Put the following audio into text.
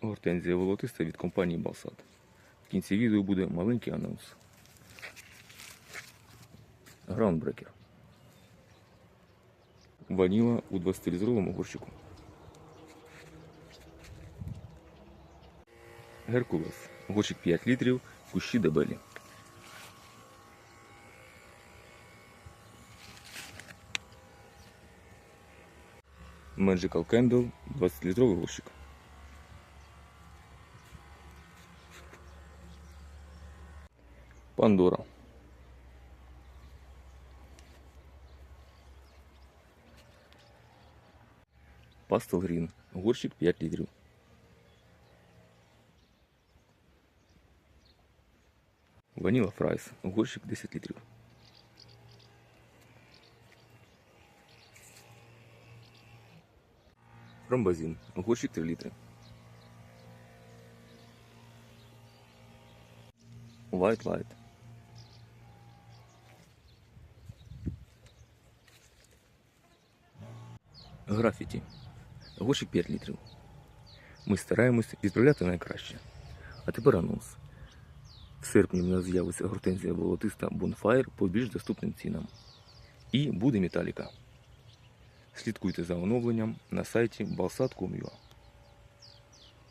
гортензія волотиста від компанії Балсат. В кінці відео буде маленький анонс. Граундбрекер. Ваніла у 20-літровому горщику. Геркулес. Горщик 5 літрів, кущі дебелі. Magical Candle 20-літровий горщик. Пандора. Пастел Грін. Горщик 5 літрів. Ваніла Фрайс. Горщик 10 літрів. Ромбазін. Горщик 3 літри. White Light. Графіті. гоші 5 літрів. Ми стараємось відправляти найкраще. А тепер анонс. В серпні в нас з'явиться гортензія волотиста Bonfire по більш доступним цінам. І буде металіка. Слідкуйте за оновленням на сайті balsat.com.ua